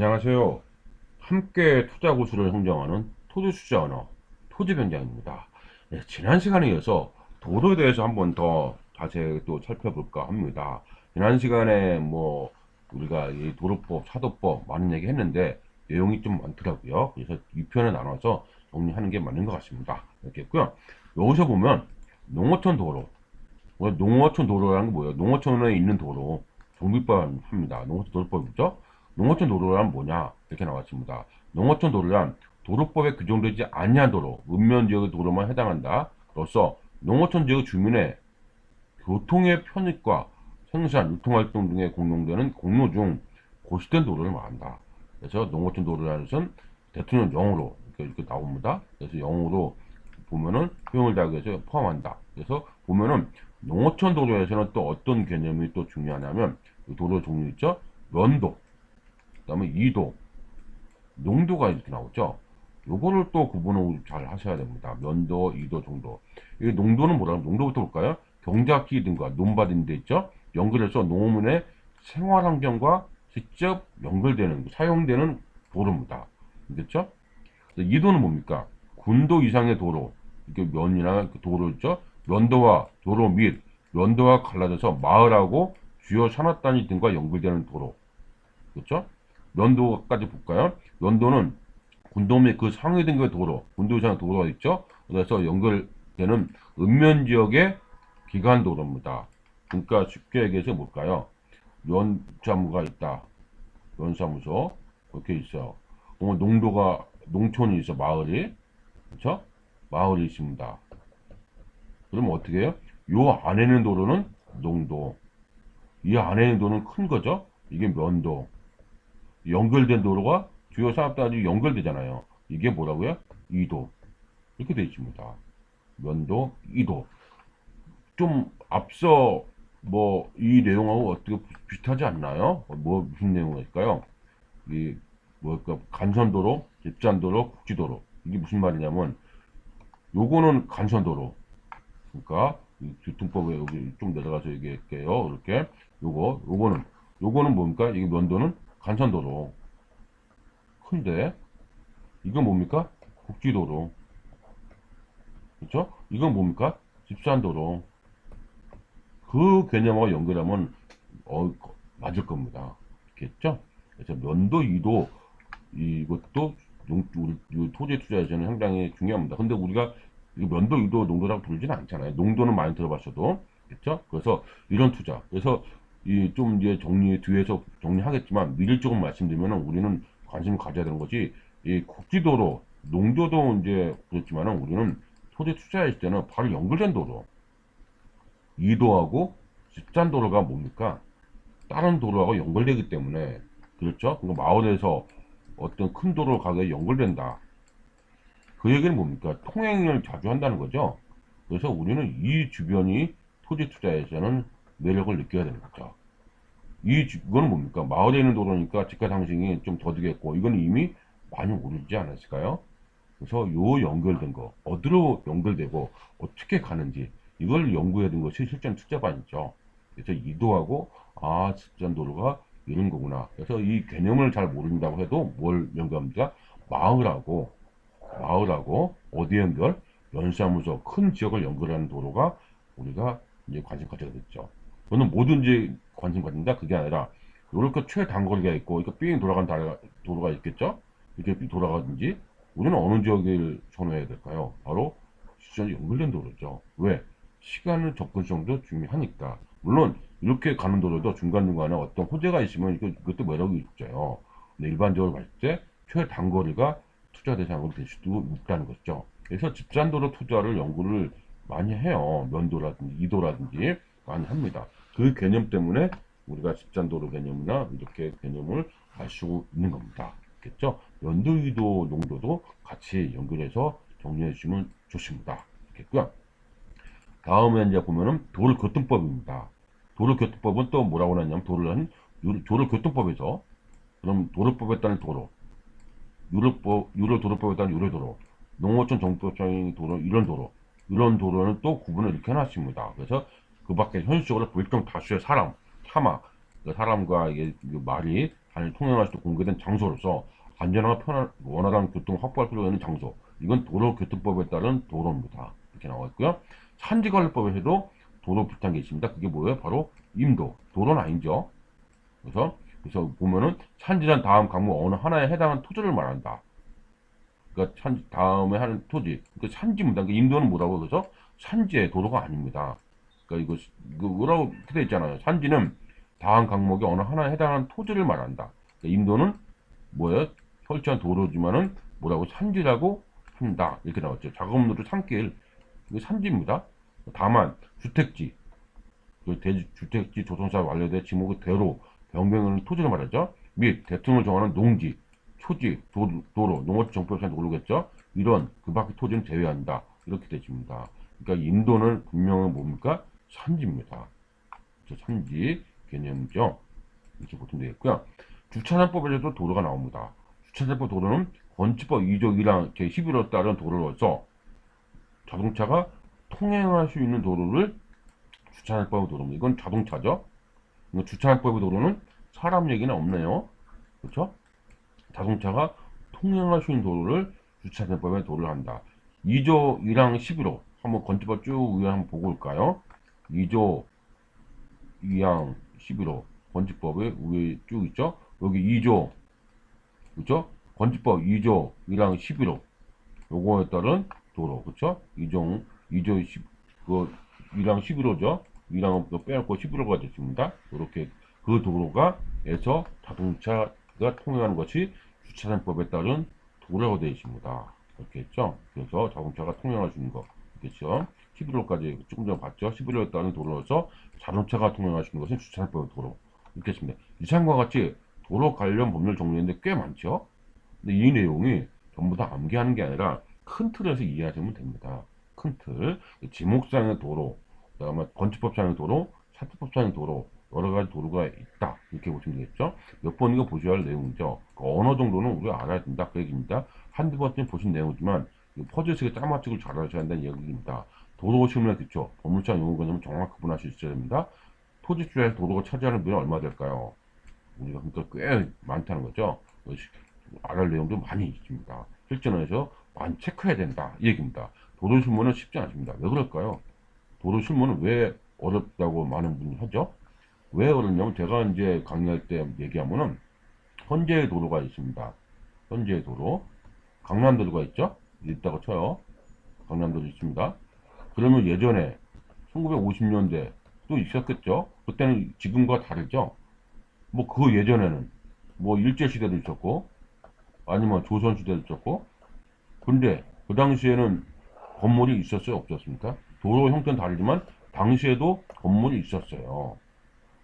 안녕하세요. 함께 투자 고수를 형성하는 토지 투자 언어 토지변장입니다. 네, 지난 시간에 이어서 도로에 대해서 한번 더 자세히 또 살펴볼까 합니다. 지난 시간에 뭐 우리가 이 도로법, 차도법 많은 얘기 했는데 내용이 좀 많더라고요. 그래서 2편에 나눠서 정리하는 게 맞는 것 같습니다. 이렇게 했고요. 여기서 보면 농어촌 도로, 뭐 농어촌 도로라는 게 뭐예요? 농어촌에 있는 도로, 정비법 합니다. 농어촌 도로법이죠? 농어촌 도로란 뭐냐? 이렇게 나왔습니다. 농어촌 도로란 도로법에 규정되지 아니한 도로, 읍면 지역의 도로만 해당한다. 로서 농어촌 지역 주민의 교통의 편익과 생산, 유통활동 등에 공용되는 공로 중 고시된 도로를 말한다. 그래서 농어촌 도로라는 것은 대통령 영어로 이렇게, 이렇게 나옵니다. 그래서 영어로 보면은 효용을 다하기 위해서 포함한다. 그래서 보면은 농어촌 도로에서는 또 어떤 개념이 또 중요하냐면 이 도로 종류 있죠? 면도, 그다음에 이도, 농도가 이렇게 나오죠. 요거를 또 구분을 잘 하셔야 됩니다. 면도, 이도 정도. 이 농도는 뭐라고? 농도부터 볼까요? 경작기 등과 논밭인 데 있죠. 연결해서 농어민의 생활 환경과 직접 연결되는 사용되는 도로입니다. 그렇죠? 이도는 뭡니까? 군도 이상의 도로, 이렇게 면이나 그 도로 있죠. 면도와 도로 및 면도와 갈라져서 마을하고 주요 산업단위 등과 연결되는 도로. 그렇죠? 면도까지 볼까요? 면도는 군도 및그 상위 등급의 도로, 군도 이상의 도로가 있죠. 그래서 연결되는 읍면 지역의 기간 도로입니다. 그러니까 쉽게 얘기해서 뭘까요? 면사무가 있다. 면사무소 이렇게 있어요. 어, 농도가 농촌이 있어 마을이 그렇죠? 마을이 있습니다. 그럼 어떻게 해요? 요 안에 있는 도로는 농도, 이 안에 있는 도로는 큰 거죠. 이게 면도. 연결된 도로가 주요 산업단지 연결되잖아요. 이게 뭐라고요? 이도. 이렇게 되어 있습니다. 면도, 이도. 좀 앞서 뭐 이 내용하고 어떻게 비슷하지 않나요? 뭐 무슨 내용일까요? 이 뭐랄까 간선도로, 집산도로, 국지도로 이게 무슨 말이냐면 요거는 간선도로 그러니까 이 교통법에 여기 좀 내려가서 얘기할게요. 이렇게 요거 요거는 요거는 뭡니까? 이게 면도는 간선도로 큰데 이건 뭡니까? 국지도로 그렇죠? 이건 뭡니까? 집산도로 그 개념하고 연결하면 어, 맞을 겁니다. 겠죠? 그래서 면도 이도 이것도 토지 투자에서는 상당히 중요합니다. 근데 우리가 면도 이도 농도라고 부르지는 않잖아요. 농도는 많이 들어봤어도 그렇죠? 그래서 이런 투자. 그래서 이 좀 이제 정리 뒤에서 정리하겠지만 미리 조금 말씀드리면 우리는 관심을 가져야 되는 거지. 이 국지도로 농도도 이제 그렇지만은 우리는 토지 투자했을 때는 바로 연결된 도로. 이도하고 집산도로가 뭡니까? 다른 도로하고 연결되기 때문에 그렇죠? 그러니까 마을에서 어떤 큰 도로 가게 연결된다. 그 얘기는 뭡니까? 통행을 자주 한다는 거죠. 그래서 우리는 이 주변이 토지 투자에서는 매력을 느껴야 되는 거죠. 이 주- 이거는 뭡니까? 마을에 있는 도로니까 집가 상승이 좀 더디겠고 이건 이미 많이 오르지 않았을까요? 그래서 요 연결된 거 어디로 연결되고 어떻게 가는지 이걸 연구해야 되는 것이 실전 투자반이죠. 그래서 이도하고 아 집전 도로가 이런 거구나. 그래서 이 개념을 잘 모른다고 해도 뭘 연결합니까? 마을하고 마을하고 어디 연결? 연사무소 큰 지역을 연결하는 도로가 우리가 이제 관심 가져야 되겠죠. 저는 뭐든지 관심 가진다 그게 아니라 이렇게 최단거리가 있고 이렇게 삥 돌아간 다- 도로가 있겠죠? 이렇게 삥 돌아가든지 우리는 어느 지역을 선호해야 될까요? 바로 시전 연결된 도로죠. 왜? 시간의 접근성도 중요하니까. 물론 이렇게 가는 도로도 중간중간에 어떤 호재가 있으면 이것도 매력이 있죠. 근데 일반적으로 봤을 때 최단거리가 투자 대상으로 될 수도 있다는 거죠. 그래서 집산도로 투자를 연구를 많이 해요. 면도라든지 이도라든지 많이 합니다. 그 개념 때문에 우리가 집산도로 개념이나 이렇게 개념을 알 수 있는 겁니다. 겠죠? 면도, 이도, 농도도 같이 연결해서 정리해 주시면 좋습니다. 겠고요. 다음에 이제 보면은 도로교통법입니다. 도로교통법은 또 뭐라고 하냐면 도로는 유- 도로교통법에서 그럼 도로법에 따른 도로, 유로법, 유로 도로법에 따른 유로 도로, 농어촌 정법적인 도로 이런 도로, 이런 도로는 또 구분을 이렇게 해놨습니다. 그래서 그 밖에 현실적으로 일정 다수의 사람, 사막, 그 사람과 이게 그 말이 간 통행할 때 공개된 장소로서 안전하고 편한 원활한 교통 확보할 필요가 있는 장소. 이건 도로교통법에 따른 도로입니다. 이렇게 나와 있고요. 산지관리법에서도 도로 비슷한 게 있습니다. 그게 뭐예요? 바로 임도. 도로는 아니죠. 그래서 그래서 보면은 산지란 다음 강목 어느 하나에 해당하는 토지를 말한다. 그러니까 산 다음에 하는 토지. 그러니까 산지입니다. 그러니까 임도는 뭐라고 그래서 산지의 도로가 아닙니다. 그러니까 이거 이거 뭐라고 돼 있잖아요. 산지는 다음 강목에 어느 하나에 해당하는 토지를 말한다. 그러니까 임도는 뭐예요? 설치한 도로지만은 뭐라고 산지라고 한다. 이렇게 나왔죠. 작업로를 산길 이거 산지입니다. 다만 주택지 그 대지 주택지 조성사 완료돼 지목의 대로 변경하는 토지를 말하죠. 및 대통령을 정하는 농지, 초지, 도, 도로, 농어촌 정법상에 오르겠죠. 이런 그 밖의 토지는 제외한다. 이렇게 되집니다. 그러니까 인도는 분명히 뭡니까? 산지입니다. 산지 개념이죠. 이렇게 보시면 되겠고요. 주차장법에서도 도로가 나옵니다. 주차장법 도로는 건축법 2조 1항 제11호에 따른 도로로서 자동차가 통행할 수 있는 도로를 주차장법의 도로입니다. 이건 자동차죠. 이거 주차장법의 도로는 사람 얘기는 없네요. 그렇죠? 자동차가 통행할 수 있는 도로를 주차장법의 도로를 한다. 2조 1항 11호 한번 건축법 쭉 위에 한번 보고 올까요? 2조 2항 11호 건축법의 위에 쭉 있죠? 여기 2조 그렇죠? 건축법 2조 1항 11호 요거에 따른 도로 그렇죠? 2종 2조 10, 그 1항 11호죠. 1항은 빼놓고 11호가 됐습니다. 이렇게 그 도로가 에서 자동차가 통행하는 것이 주차장법에 따른 도로가 되어 있습니다. 이렇게 했죠. 그래서 자동차가 통행할 수 있는 거. 그렇죠. 11호까지 조금 전에 봤죠. 11호에 따른 도로로서 자동차가 있는 것은 주차장법의 도로. 했습니다. 이상과 같이 도로 관련 법률 정리인데 꽤 많죠. 근데 이 내용이 전부 다 암기하는 게 아니라 큰 틀에서 이해하시면 됩니다. 큰 틀. 지목상의 도로, 그다음에 건축법상의 도로, 사투법상의 도로, 여러 가지 도로가 있다. 이렇게 보시면 되겠죠. 몇 번 이거 보셔야 할 내용이죠. 그 언어 정도는 우리가 알아야 된다. 그 얘기입니다. 한두 번쯤 보신 내용이지만, 퍼즐식의 짜 맞추기를 잘 하셔야 한다는 얘기입니다. 도로 실문의 기초, 법률상 용어 개념을 정확히 구분할 수 있어야 됩니다. 토지 주에 도로가 차지하는 비율은 얼마 될까요? 우리가 그러니까 꽤 많다는 거죠. 알아야 할 내용도 많이 있습니다. 실전에서 많이 체크해야 된다. 이 얘기입니다. 도로 실무는 쉽지 않습니다. 왜 그럴까요? 도로 실무는 왜 어렵다고 많은 분이 하죠? 왜 어렵냐면 제가 이제 강의할 때 얘기하면은 현재의 도로가 있습니다. 현재의 도로. 강남도로가 있죠? 있다고 쳐요. 강남도로 있습니다. 그러면 예전에 1950년대 또 있었겠죠? 그때는 지금과 다르죠? 뭐 그 예전에는 뭐 일제시대도 있었고 아니면 조선시대도 있었고 근데 그 당시에는 건물이 있었어요? 없었습니까? 도로 형태는 다르지만 당시에도 건물이 있었어요.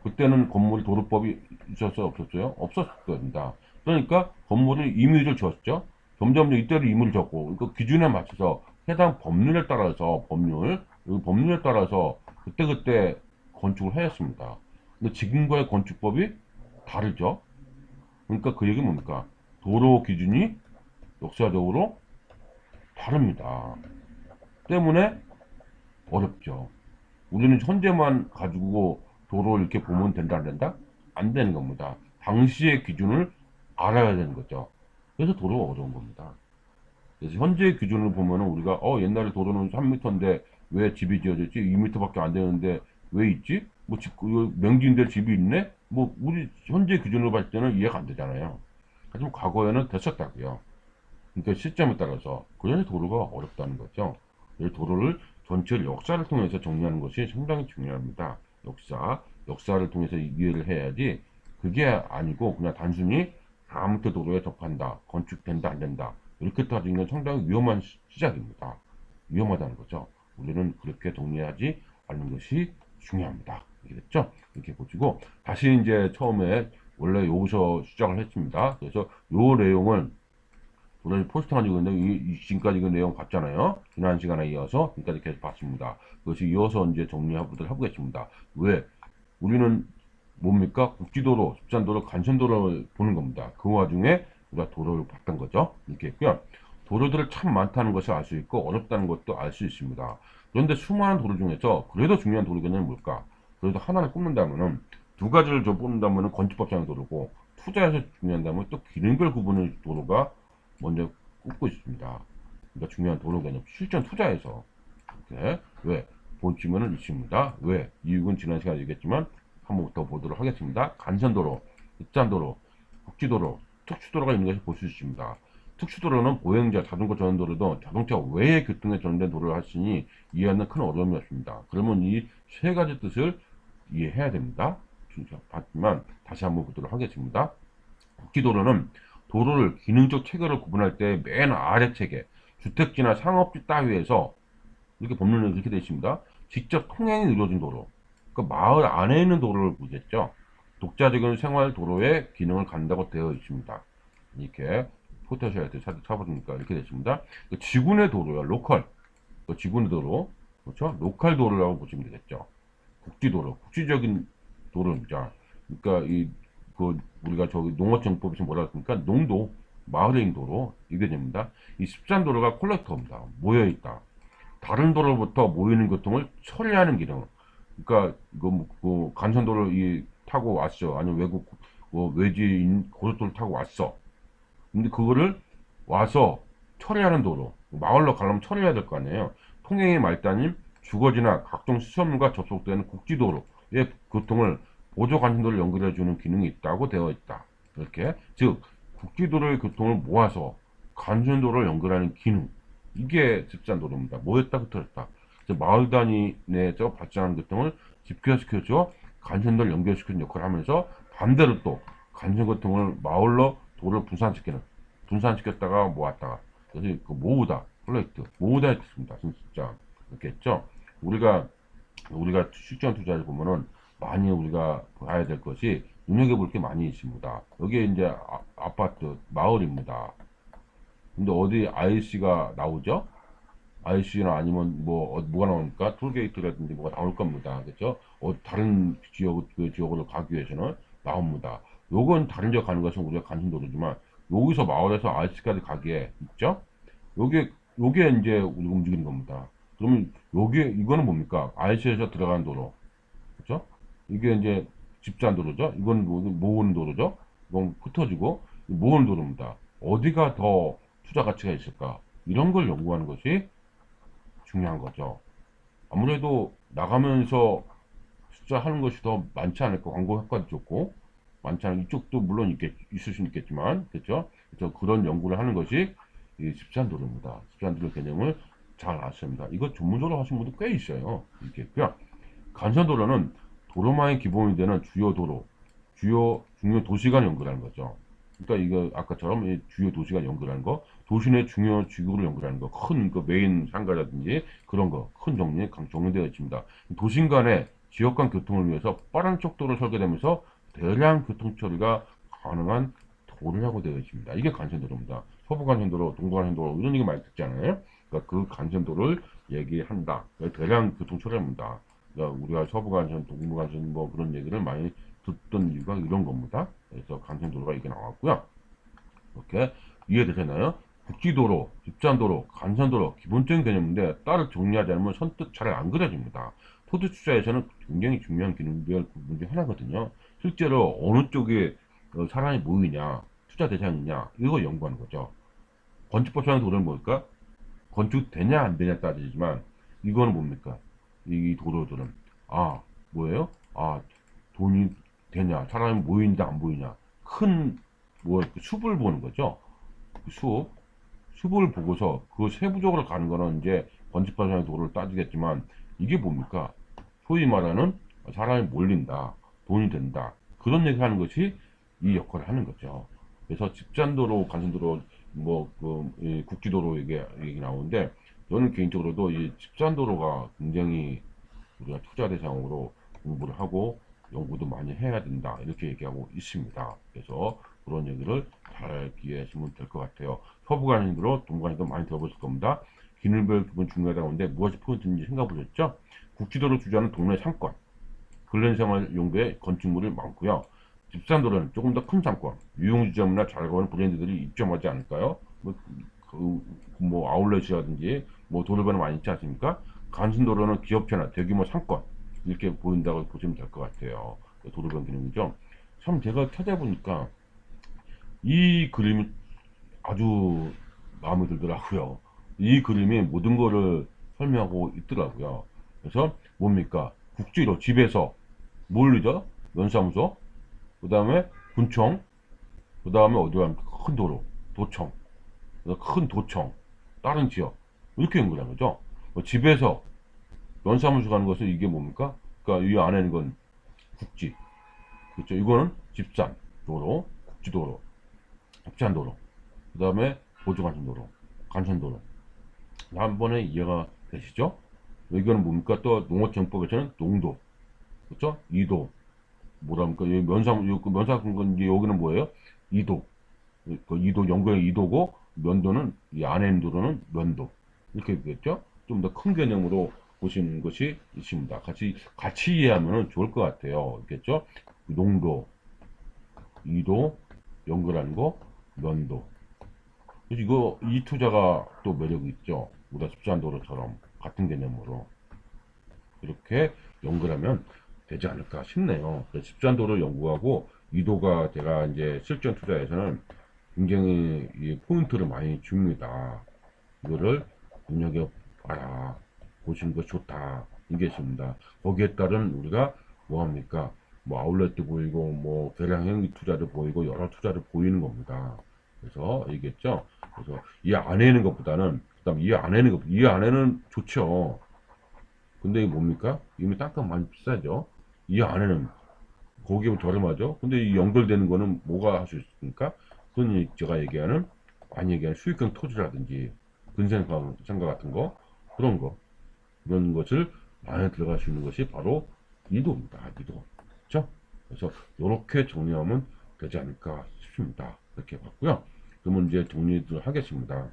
그때는 건물이 도로법이 있었어요? 없었어요? 없었을 겁니다. 그러니까 건물에 임의를 줬죠. 점점 이때로 임의를 줬고 그 기준에 맞춰서 해당 법률에 따라서 법률 그 법률에 따라서 그때그때 건축을 하였습니다. 근데 지금과의 건축법이 다르죠. 그러니까 그 얘기 뭡니까? 도로 기준이 역사적으로 다릅니다. 때문에 어렵죠. 우리는 현재만 가지고 도로 이렇게 보면 된다 안 된다? 안 되는 겁니다. 당시의 기준을 알아야 되는 거죠. 그래서 도로가 어려운 겁니다. 그래서 현재의 기준을 보면 우리가 어 옛날에 도로는 3m인데 왜 집이 지어졌지? 2m밖에 안 되는데 왜 있지? 뭐 집, 명지인데 집이 있네? 뭐 우리 현재 기준으로 봤을 때는 이해가 안 되잖아요. 하지만 과거에는 됐었다고요. 그러니까 시점에 따라서 그래서 도로가 어렵다는 거죠. 이 도로를 전체 역사를 통해서 정리하는 것이 상당히 중요합니다. 역사, 역사를 통해서 이해를 해야지 그게 아니고 그냥 단순히 아무튼 도로에 접한다, 건축된다, 안 된다 이렇게 따지는 건 상당히 위험한 시- 시작입니다. 위험하다는 거죠. 우리는 그렇게 동의하지 않는 것이 중요합니다. 알겠죠? 이렇게 보시고 다시 이제 처음에 원래 여기서 시작을 했습니다. 그래서 요 내용을 오늘 포스팅 가지고 있는데 이, 이 지금까지 그 내용 봤잖아요. 지난 시간에 이어서 지금까지 계속 봤습니다. 그것이 이어서 이제 정리해보도록 해보겠습니다. 왜? 우리는 뭡니까? 국지도로, sub산도로, 간선도로를 보는 겁니다. 그 와중에 우리가 도로를 봤던 거죠. 이렇게 했고요. 도로들을 참 많다는 것을 알 수 있고 어렵다는 것도 알 수 있습니다. 그런데 수많은 도로 중에서 그래도 중요한 도로 개념이 뭘까? 그래도 하나를 꼽는다면은 두 가지를 좀 뽑는다면은 건축법상의 도로고 투자에서 중요한다면 또 기능별 구분의 도로가 먼저 꼽고 있습니다. 그러니까 중요한 도로 개념, 실전 투자에서 이렇게 왜 본침은 있습니다. 왜 이유는 지난 시간에 얘기했지만 한번 더 보도록 하겠습니다. 간선도로, 입산도로, 국지도로, 특수도로가 있는 수 있습니다. 특수도로는 보행자, 자전거 전도로도 자동차 외의 교통에 전된 도로를 하시니 이해하는 큰 어려움이 없습니다. 그러면 이 세 가지 뜻을 이해해야 됩니다. 봤지만 다시 한번 보도록 하겠습니다. 국지도로는 도로를 기능적 체계로 구분할 때 맨 아래 체계, 주택지나 상업지 따위에서 이렇게 법률에 이렇게 되어 있습니다. 직접 통행이 이루어진 도로. 그러니까 마을 안에 있는 도로를 보겠죠. 독자적인 생활 도로의 기능을 갖는다고 되어 있습니다. 이렇게 포토샵에 찾아보니까 이렇게 되어 있습니다. 그 지구내 도로요, 로컬. 그 지구내 도로, 그렇죠? 로컬 도로라고 보시면 되겠죠. 국지 도로, 국지적인 도로입니다. 그러니까 이 그 우리가 저기 농어정법에서 뭐라 그럽니까? 농도, 있는 도로 이게 됩니다. 이 습산도로가 콜렉터입니다. 모여 있다. 다른 도로부터 모이는 교통을 처리하는 기능. 그러니까 이거 뭐, 그 간선도로 이 타고 왔어. 아니면 외국 뭐 외지인 고속도로 타고 왔어. 근데 그거를 와서 처리하는 도로. 마을로 가려면 처리해야 될 거 아니에요. 통행의 말단인 주거지나 각종 시설물과 접속되는 국지도로의 교통을 보조 간선도를 연결해 주는 기능이 있다고 되어 있다. 이렇게 즉 국지도로의 교통을 모아서 간선도로를 연결하는 기능 이게 집산도로입니다. 모였다 흩어졌다. 마을 단위 내에서 발생하는 교통을 집결시켜줘 간선도를 연결시키는 역할을 하면서 반대로 또 간선교통을 마을로 도로를 분산시키는 분산시켰다가 모았다가 그래서 그 모으다 플레이트 모으다 했습니다. 진짜 했죠. 우리가 우리가 실전 투자를 보면은 많이 우리가 봐야 될 것이 눈여겨볼 게 많이 있습니다. 여기에 이제 아, 아파트 마을입니다. 근데 어디 IC가 나오죠? IC나 아니면 뭐 어, 뭐가 나오니까 툴게이트라든지 뭐가 나올 겁니다. 그렇죠? 어, 다른 지역 그 지역으로 가기 위해서는 나옵니다. 요건 다른 지역 가는 것은 우리가 관심 도로지만 여기서 마을에서 IC까지 가기에 있죠? 요게 요게 이제 우리가 움직이는 겁니다. 그러면 요게 이거는 뭡니까? IC에서 들어가는 도로. 그렇죠? 이게 이제 집산 도로죠. 이건 뭐- 모으는 도로죠. 이건 흩어지고 모으는 도로입니다. 어디가 더 투자 가치가 있을까? 이런 걸 연구하는 것이 중요한 거죠. 아무래도 나가면서 숫자 하는 것이 더 많지 않을까? 광고 효과도 좋고 많지 않은 이쪽도 물론 있겠, 있을 수는 있겠지만 그렇죠? 그래서 그런 연구를 하는 것이 이 집산도로입니다. 집산도로 개념을 잘 아십니다. 이거 전문적으로 하신 분도 꽤 있어요. 있겠고요. 간선도로는 도로망의 기본이 되는 주요 도로, 주요 중요 도시간 연결하는 거죠. 그러니까 이거 아까처럼 이 주요 도시간 연결하는 거, 도시 내 중요 지구를 연결하는 거, 큰 그 메인 상가라든지 그런 거, 큰 강- 정리되어 있습니다. 도심 간의 지역 간 교통을 위해서 빠른 속도로 설계되면서 대량 교통 처리가 가능한 도로라고 되어 있습니다. 이게 간선도로입니다. 서부 간선도로, 동부 간선도로 이런 얘기 많이 듣잖아요. 그러니까 그 간선도로를 얘기한다. 그러니까 대량 교통 처리입니다. 그러니까 우리가 서부 간선, 동부 간선 뭐 그런 얘기를 많이 듣던 이유가 이런 겁니다. 그래서 간선도로가 이게 나왔고요. 이렇게 이해되셨나요? 국지도로, 집산도로, 간선도로 기본적인 개념인데 따로 정리하지 않으면 선뜻 잘 안 그려집니다. 토지 투자에서는 굉장히 중요한 기능별 부분 중 하나거든요. 실제로 어느 쪽에 어, 사람이 모이냐, 투자 대상이냐 이거 연구하는 거죠. 건축법상의 도로는 뭘까? 건축 되냐 안 되냐 따지지만 이거는 뭡니까? 이 도로들은 아 뭐예요? 아 돈이 되냐, 사람이 모이냐 안 모이냐 큰 뭐 숲을 보는 거죠. 그 숲, 숲을 보고서 그 세부적으로 가는 거는 이제 건축법상의 도로를 따지겠지만 이게 뭡니까? 소위 말하는 사람이 몰린다, 돈이 된다 그런 얘기 하는 것이 이 역할을 하는 거죠. 그래서 집산도로, 간선도로, 뭐, 그, 이 국지도로 이게 얘기 나오는데, 저는 개인적으로도 이 집산도로가 굉장히 우리가 투자 대상으로 공부를 하고 연구도 많이 해야 된다. 이렇게 얘기하고 있습니다. 그래서 그런 얘기를 잘 기억하시면 될 것 같아요. 서부 간선도로, 동부 간선도 많이 들어보실 겁니다. 기능별 부분 중요하다고 하는데 무엇이 포인트인지 생각해 보셨죠? 국지도로 주저하는 동네 상권, 근린생활 용도의 건축물이 많고요. 집산도로는 조금 더 큰 상권, 유흥지점이나 잘 가는 브랜드들이 입점하지 않을까요? 뭐, 그, 뭐 아울렛이라든지 뭐 도로변은 많이 있지 않습니까? 간선도로는 기업체나 대규모 상권 이렇게 보인다고 보시면 될 것 같아요. 도로변 기능이죠. 참 제가 찾아보니까 이 그림이 아주 마음에 들더라고요. 이 그림이 모든 거를 설명하고 있더라고요. 그래서 뭡니까? 국지로 집에서 뭘리죠? 면사무소, 그 다음에 군청, 그 다음에 어디 가면 큰 도로, 도청, 큰 도청, 다른 지역 이렇게 연결한 거죠. 뭐 집에서 면사무소 가는 것은 이게 뭡니까? 그러니까 이 안에는 건 국지, 그렇죠? 이거는 집산 도로, 국지도로, 합산도로, 그 다음에 보조간선도로, 간선도로. 한 번에 이해가 되시죠? 이거는 뭡니까? 또 농어정법에서는 농도, 그렇죠? 이도, 뭐랍니까? 여기 면상, 여기 면상 건 이제 여기는 뭐예요? 이도. 그 이도, 연구의 이도고, 면도는, 이 안에 있는 도로는 면도. 이렇게 되겠죠? 좀 더 큰 개념으로 보시는 것이 있습니다. 같이, 같이 이해하면 좋을 것 같아요. 있겠죠? 농도, 이도, 연구라는 거, 면도. 그래서 이거, 이 투자가 또 매력이 있죠. 우리가 집산도로처럼 같은 개념으로. 이렇게 연구하면 되지 않을까 싶네요. 집산도로 연구하고 이도가 제가 이제 실전 투자에서는 굉장히 이 포인트를 많이 줍니다. 이거를 눈여겨봐라. 보시는 거 좋다. 이게 있습니다. 거기에 따른 우리가 뭐합니까? 뭐 아울렛도 보이고 뭐 대량형 투자도 보이고 여러 투자를 보이는 겁니다. 그래서 알겠죠? 그래서 이 안에 있는 것보다는 그다음 이 안에 있는 것, 이 안에는 좋죠. 근데 이게 뭡니까? 이미 땅값 많이 비싸죠. 이 안에는 거기에 저렴하죠. 근데 이 연결되는 거는 뭐가 할 수 있습니까? 그건 이 제가 얘기하는 많이 얘기하는 수익형 토지라든지 근생과 같은 거 그런 거 그런 것을 많이 들어갈 수 있는 것이 바로 이도입니다. 이도. 그렇죠? 그래서 이렇게 정리하면 되지 않을까 싶습니다. 이렇게 봤고요. 그러면 이제 정리를 하겠습니다.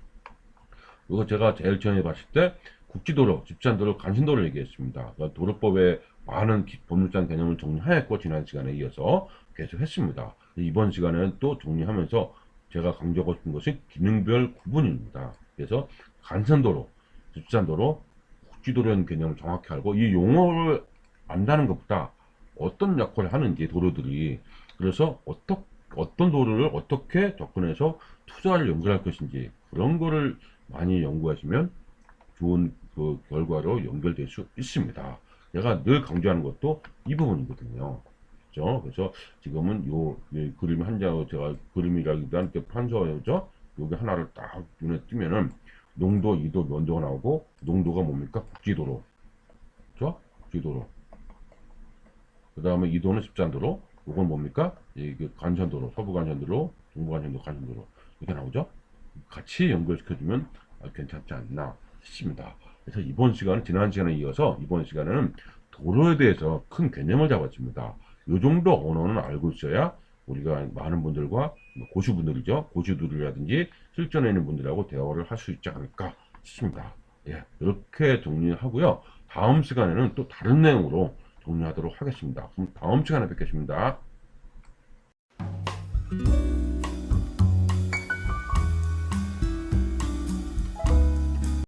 이거 제가 제일 처음에 봤을 때 국지도로, 집산도로, 간신도로 얘기했습니다. 그러니까 도로법의 많은 기- 법률상 개념을 정리하였고 지난 시간에 이어서 계속 했습니다. 이번 시간에는 또 정리하면서 제가 강조하고 싶은 것이 기능별 구분입니다. 그래서 간선도로, 집산도로, 국지도로라는 개념을 정확히 알고 이 용어를 안다는 것보다 어떤 역할을 하는지 도로들이 그래서 어떤 어떤 도로를 어떻게 접근해서 투자를 연결할 것인지 그런 거를 많이 연구하시면 좋은 그 결과로 연결될 수 있습니다. 제가 늘 강조하는 것도 이 부분이거든요. 그죠? 그래서 지금은 요, 이 그림 한 장, 제가 그림이라기보다 이렇게 판서죠? 여기 하나를 딱 눈에 띄면은 농도, 이도, 면도가 나오고 농도가 뭡니까? 국지도로. 그죠? 국지도로. 그 다음에 이도는 십잔도로. 요건 뭡니까? 이게 간선도로, 서부 간선도로, 중부 간선도로, 간선도로. 이렇게 나오죠? 같이 연결시켜주면 아, 괜찮지 않나 싶습니다. 그래서 이번 시간은 지난 시간에 이어서 이번 시간에는 도로에 대해서 큰 개념을 잡았습니다. 이 정도 언어는 알고 있어야 우리가 많은 분들과 뭐 고수분들이죠. 고수들이라든지 실전에 있는 분들하고 대화를 할 수 있지 않을까 싶습니다. 예, 이렇게 정리하고요. 다음 시간에는 또 다른 내용으로 정리하도록 하겠습니다. 그럼 다음 시간에 뵙겠습니다.